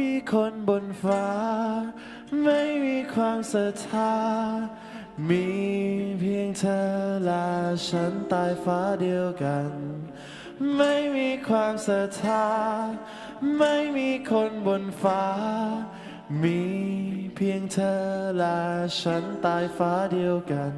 มีคนบนฟ้า ไม่มีความศรัทธา มีเพียงเธอและฉันตายฟ้าเดียวกัน ไม่มีความศรัทธา ไม่มีคนบนฟ้า มีเพียงเธอและฉันตายฟ้าเดียวกัน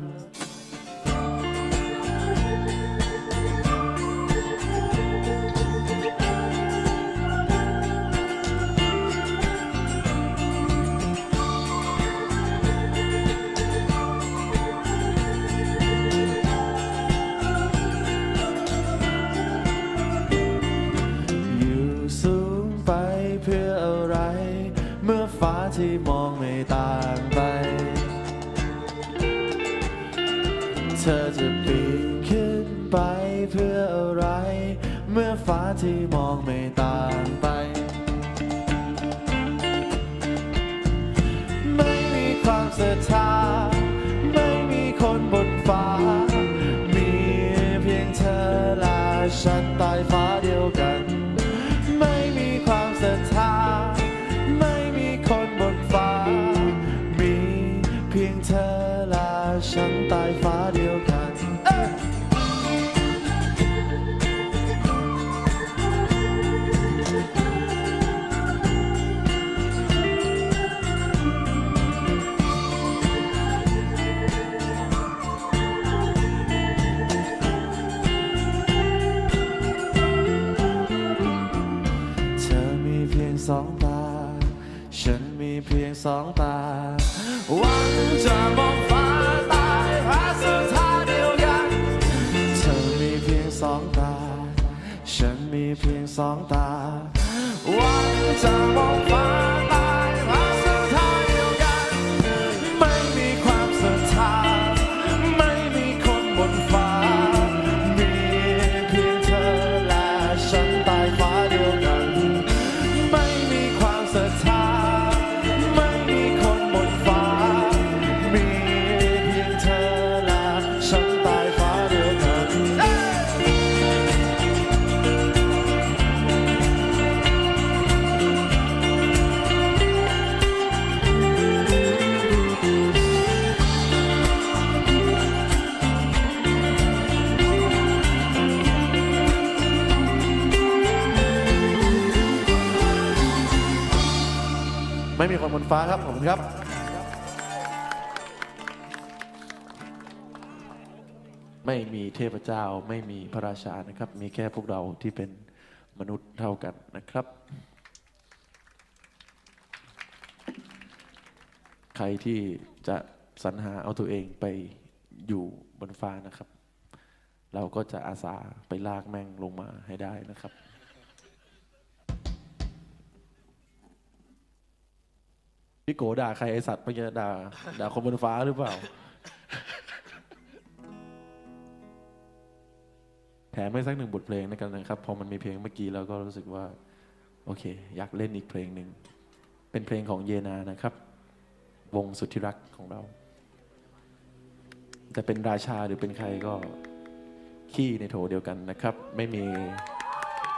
ต่างไป เธอจะปีนขึ้นไปเพื่ออะไร เมื่อฟ้าที่มองไม่ต่างไป ฉันมีเพียงสองตา หวังจะมองฟ้าตายหาสุดท้าเดียวกัน เธอมีเพียงสองตา ฉันมีเพียงสองตา หวังจะมองฟ้า ไม่มีคนบนฟ้าครับผมครับ ไม่มีเทพเจ้าไม่มีพระราชานะครับ มีแค่พวกเราที่เป็นมนุษย์เท่ากันนะครับ ใครที่จะสรรหาเอาตัวเองไปอยู่บนฟ้านะครับ เราก็จะอาสาไปลากแม่งลงมาให้ได้นะครับ พี่โกด่าใครไอสัตว์เมื่อด่าด่าคนบนฟ้าหรือเปล่า แถมไม่สักหนึ่งบทเพลงในกันนะครับ พอมันมีเพลงเมื่อกี้แล้วก็รู้สึกว่า โอเค อยากเล่นอีกเพลงหนึ่ง เป็นเพลงของเยนานะครับ วงสุดที่รักของเรา จะเป็นราชาหรือเป็นใครก็ขี้ในโถเดียวกันนะครับ ไม่มี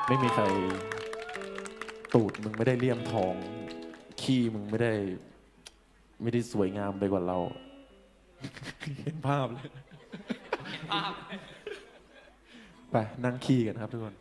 ไม่มีใครตูดมึงไม่ได้เลี่ยมทอง ขี้มึงไม่ได้ ไม่ได้สวยงามไปกว่าเรา เห็นภาพเลยไปนั่งขี้กันครับทุกคน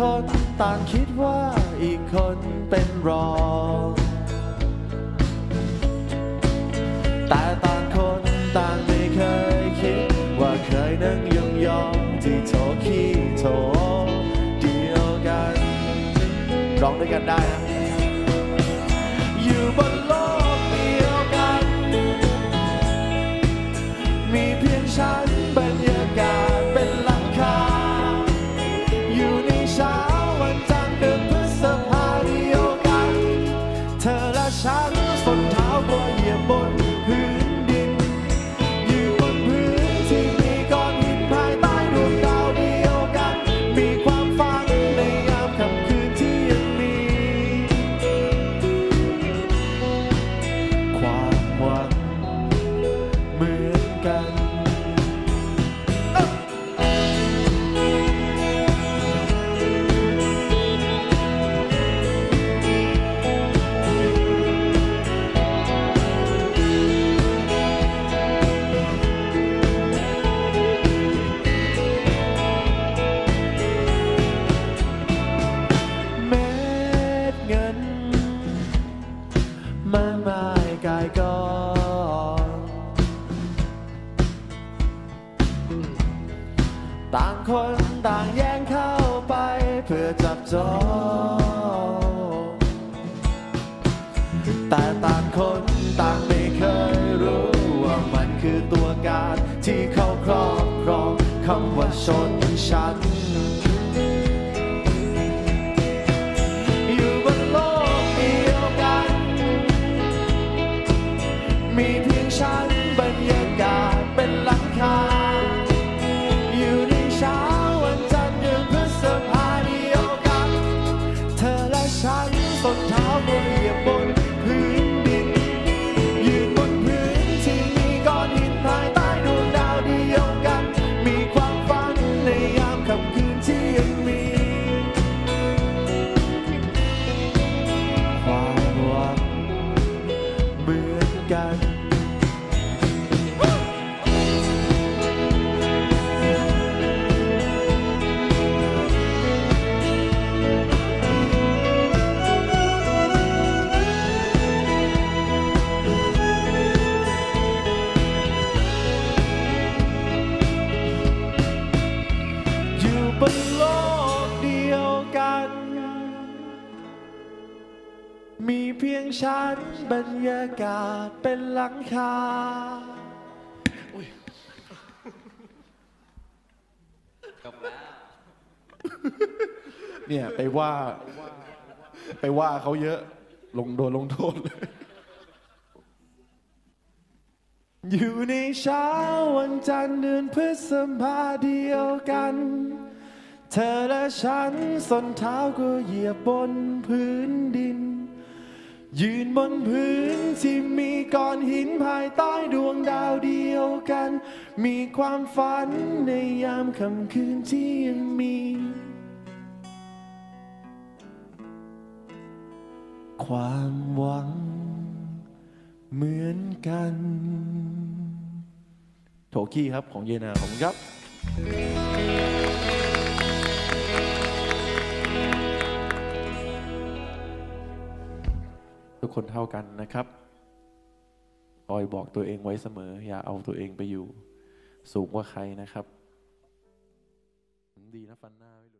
คนต่างคิดว่าอีกคนเป็นรองแต่ต่างคนต่างไม่เคยคิด ว่าเคยนั่งยองยองๆที่โถขี้โถเดียวกัน ร้องด้วยกันได้นะ จอ แต่ต่างคนต่างไม่เคยรู้ว่ามันคือตัวการที่เขาครอบครองคำว่าชนชั้นอยู่บนโลกเดียวกัน มีเพียงฉันบรรยากาศเป็นหลังคา ฉันบรรยากาศเป็นหลังคาเนี่ยไปว่า ไปว่าเขาเยอะ ลงโดนลงโทษเลยอยู่ในเช้าวันจันทร์เดือนพฤษภาเดียวกัน เธอและฉันสนเท้าก็เหยียบบนพื้นดิน ยืนบนพื้นที่มีก้อนหินภายใต้ดวงดาวเดียวกัน มีความฝันในยามค่ำคืนที่ยังมี ความหวังเหมือนกัน โถกี้ครับของเยนาของครับ กคนเท่ากันนะครับคอยบอกตัวเองไว้เสมอ อย่าเอาตัวเองไปอยู่ สูงกว่าใครนะครับ ดีนะฟันหน้าไม่หลุด